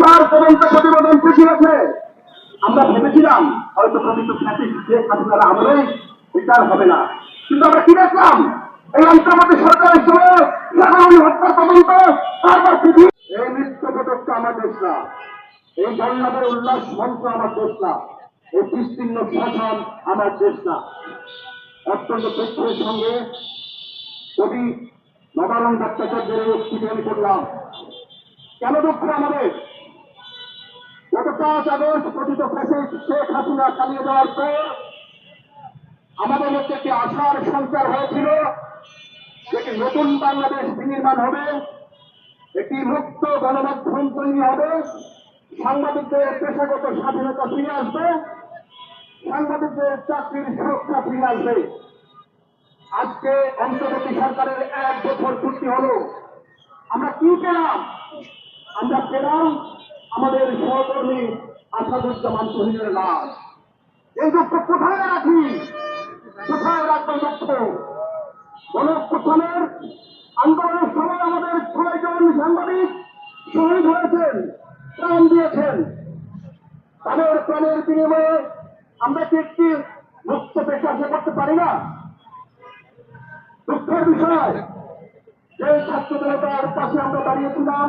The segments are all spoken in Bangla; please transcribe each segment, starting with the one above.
বার তদন্ত প্রতিবেদন পিছিয়েছে আমরা ভেবেছিলাম, হয়তো প্রকৃত ফ্যাসিস্ট শেখ হাসিনার আমলেই বিচার হবে না। কিন্তু আমরা কি দেখলাম? এই অন্তর্বর্তী সরকারের সময় সাধারণ হত্যা তদন্ত, তারপর পৃথিবী এই নৃত্য পদকটা আমার দেশ এই বন্যাদের উল্লাস মঞ্চ আমার দেশ এই বিস্তীর্ণ শাসন আমার দেশ অত্যন্ত দুঃখের সঙ্গে কবি নবানন্দ ভট্টাচার্যের উক্তিটি আমি করলাম কেন দুঃখ আমাদের? গত পাঁচ আগস্ট কথিত ফ্যাসিস্ট শেখ হাসিনা চালিয়ে দেওয়ার পর আমাদের মধ্যে একটি আশার সঞ্চার হয়েছিল একটি নতুন বাংলাদেশ বিনির্মাণ হবে, একটি মুক্ত গণমাধ্যম তৈরি হবে, সাংবাদিকদের পেশাগত স্বাধীনতা ফিরে আসবে, সাংবাদিকদের চাকরির সুরক্ষা ফিরে আসবে। আজকে অন্তর্বর্তী সরকারের এক বছর পূর্তি হলো। আমরা কি পেলাম? আমরা পেলাম আমাদের সহকর্মী আসাদুজ্জামান শহীদের লাশ। এই দুঃখ কোথায় রাখি? কোথায় রাখব দুঃখ গণপ্রথানের আন্দোলনের সময় আমাদের ছয়জন সাংবাদিক শহীদ হয়েছেন, প্রাণ দিয়েছেন। তাদের প্রাণের বিনিময়ে আমরা কি একটি মুক্ত পেশা করতে পারি না? দুঃখের বিষয়, যে ছাত্র জনতার পাশে আমরা দাঁড়িয়েছিলাম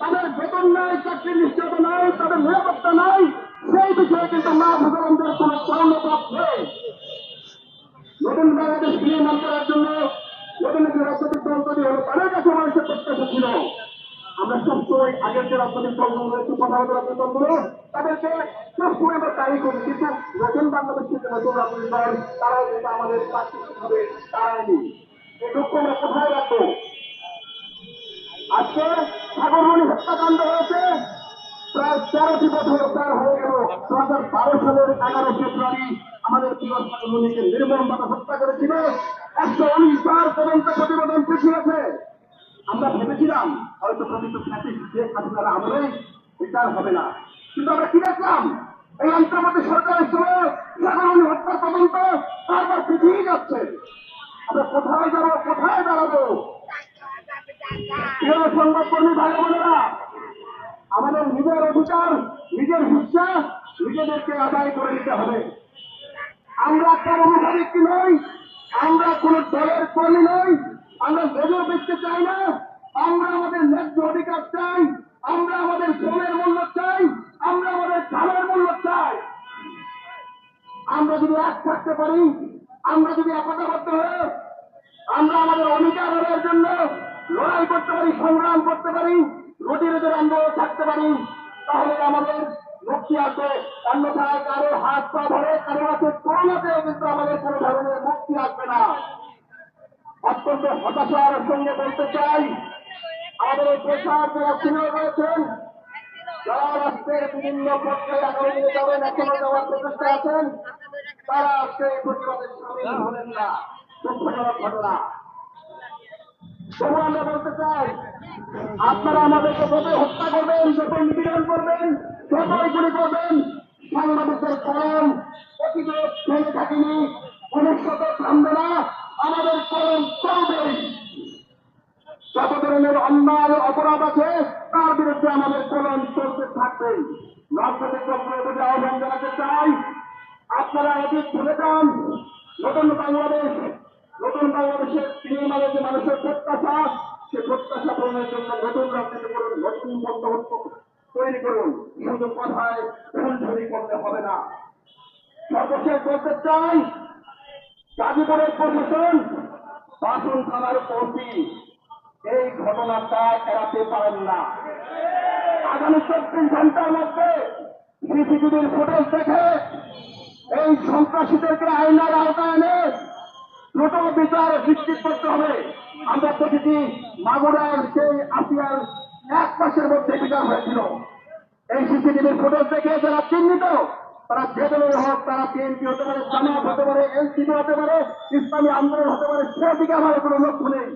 তাদের বেতন নাই চাকরির নিশ্চয়তা নাই, তাদের নিরাপত্তা নাই, সেই বিষয়ে কিন্তু মাহমুদ আলমদের কোন কর্ণপাত নেই। নতুন বাংলাদেশ নির্মাণ করার জন্য নতুন একটি রাজনৈতিক দল তৈরি হলো, তাদের কাছে মানুষের প্রত্যাশা ছিল। আমরা সবসময় আগের যে রাজনৈতিক দলগুলো রয়েছে, কথা বলতে রাজনৈতিক দলগুলো, তাদেরকে সবসময় আমরা তাই করি, কিন্তু নতুন বাংলাদেশ থেকে নতুন রাজনৈতিক দল, তারাও কিন্তু আমাদের প্রাকৃতিকভাবে তারায়নি এই দুঃখ আমরা কোথায় রাখব আজকে সাগরমণি হত্যাকাণ্ড হয়েছে প্রায় তেরোটি বছর পার হয়ে গেল দু হাজার বারো সালের এগারো ফেব্রুয়ারি আমাদের প্রিয় সাগরমণিকে নির্মমভাবে হত্যা করেছিল। একশো উনিশ বার তদন্ত প্রতিবেদন পিছিয়েছে আমরা ভেবেছিলাম, হয়তো প্রকৃত ফ্যাসিস্ট শেখ হাসিনার আমলেই বিচার হবে না। কিন্তু আমরা কি দেখলাম? এই অন্তর্বর্তী সরকারের সময় সাগরমণি হত্যার তদন্ত, তারপর পিছিয়ে যাচ্ছে। আমরা কোথায় যাব, কোথায় দাঁড়াবো? প্রিয় সংবাদকর্মী ভাই বোনেরা আমাদের নিজের অধিকার, নিজের হিসা নিজেদেরকে আদায় করে নিতে হবে। আমরা কর্মচারী নই? আমরা কোন দলের কর্মী নই। আমরা লেজর বেচতে চাই না। আমরা আমাদের ন্যায্য অধিকার চাই। আমরা আমাদের শ্রমের মূল্য চাই। আমরা আমাদের ধানের মূল্য চাই। আমরা যদি এক থাকতে পারি, আমরা যদি একতাবদ্ধ হয়ে আমরা আমাদের অধিকার আদায়ের জন্য লড়াই করতে পারি, সংগ্রাম করতে পারি রোজে রোজে আন্দোলন থাকতে পারি, তাহলে আমাদের মুক্তি আসবে অন্যথায় কারও হাত পা ধরে, কারও কাছে করোনাতে কিন্তু আমাদের কোনো ধরনের মুক্তি আসবে না। অত্যন্ত হতাশার সঙ্গে বলতে চাই, আমাদের এই পেশার যারা সিনিয়র রয়েছেন যারা রাষ্ট্রের বিভিন্ন পর্যায়ে আগামী দিনে যাবেন, এখনও যাওয়ার প্রচেষ্টা আছেন, তারা আজকে এই প্রতিবাদে সামিল হলেন না। দুঃখজনক ঘটনা। তবু আমরা বলতে চাই, আপনারা আমাদেরকে যত হত্যা করবেন যত নিপীড়ন করবেন যতই গুলি করবেন। সাংবাদিকদের কলম অতীতে ফেলে থাকিনি ভবিষ্যত থামবে না, আমাদের কলম চলবেই যত ধরনের অন্যায় অপরাধ আছে, তার বিরুদ্ধে আমাদের কলম চলতে থাকবে। আহ্বান জানাতে চাই, আপনারা অধিক ভুলে যান। নতুন বাংলাদেশ, নতুন বাংলাদেশের নির্মাণের যে মানুষের প্রত্যাশা, সে প্রত্যাশা পূরণের জন্য নতুন রাজনীতি করুন, নতুন বন্দোবস্ত তৈরি করুন। শুধু কথায় ফুলঝুরি করলে হবে না। সর্বশেষ বলতে চাই, গাজীপুরের প্রশাসন, বাসন থানার ওসি এই ঘটনাটা এড়াতে পারেন না। আগামী চব্বিশ ঘণ্টার মধ্যে সিসিটিভির ফুটেজ দেখে এই সন্ত্রাসীদেরকে আইনার আওতায় এনে দ্রুত বিচার নিশ্চিত করতে হবে। আমরা দেখেছি মাগুরার সেই আসিয়ার এক মাসের মধ্যে বিচার হয়েছিল। এই সিসিটিভির ফুটেজ দেখে যারা চিহ্নিত, তারা যে দলের হোক, তারা বিএনপি হতে পারে, জামাত হতে পারে, এনসিপি হতে পারে, ইসলামী আন্দোলন হতে পারে সেদিকে আমার কোনো লক্ষ্য নেই।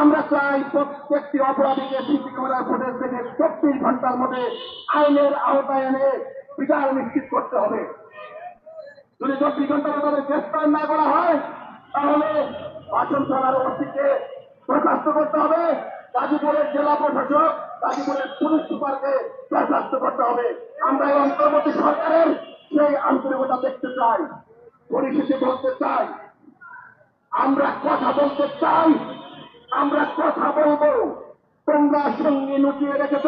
আমরা চাই প্রত্যেকটি অপরাধীকে সিসি ক্যামেরার ফুটেজ দেখে চব্বিশ ঘণ্টার মধ্যে আইনের আওতায় এনে বিচার নিশ্চিত করতে হবে। যদি চব্বিশ ঘণ্টার মধ্যে গ্রেফতার না করা হয়, তাহলে বাসন থানার ওসিকে বরখাস্ত করতে হবে। গাজীপুরের জেলা প্রশাসক গাজীপুরের পুলিশ সুপারকে বরখাস্ত করতে হবে। আমরা এই অন্তর্বর্তী সরকারের সেই আন্তরিকতা দেখতে চাই, পরিশেষে বলতে চাই, আমরা কথা বলতে চাই, আমরা কথা বলব। তোমরা সঙ্গে লুকিয়ে রেখেছ,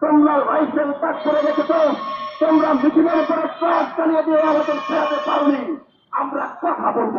তোমরা রাইফেল তাক করে রেখেছ, তোমরা মিছিলের উপরে ট্রাক চালিয়ে দিয়ে আমাদের ফেরাতে পারোনি। আমরা কথা বলব।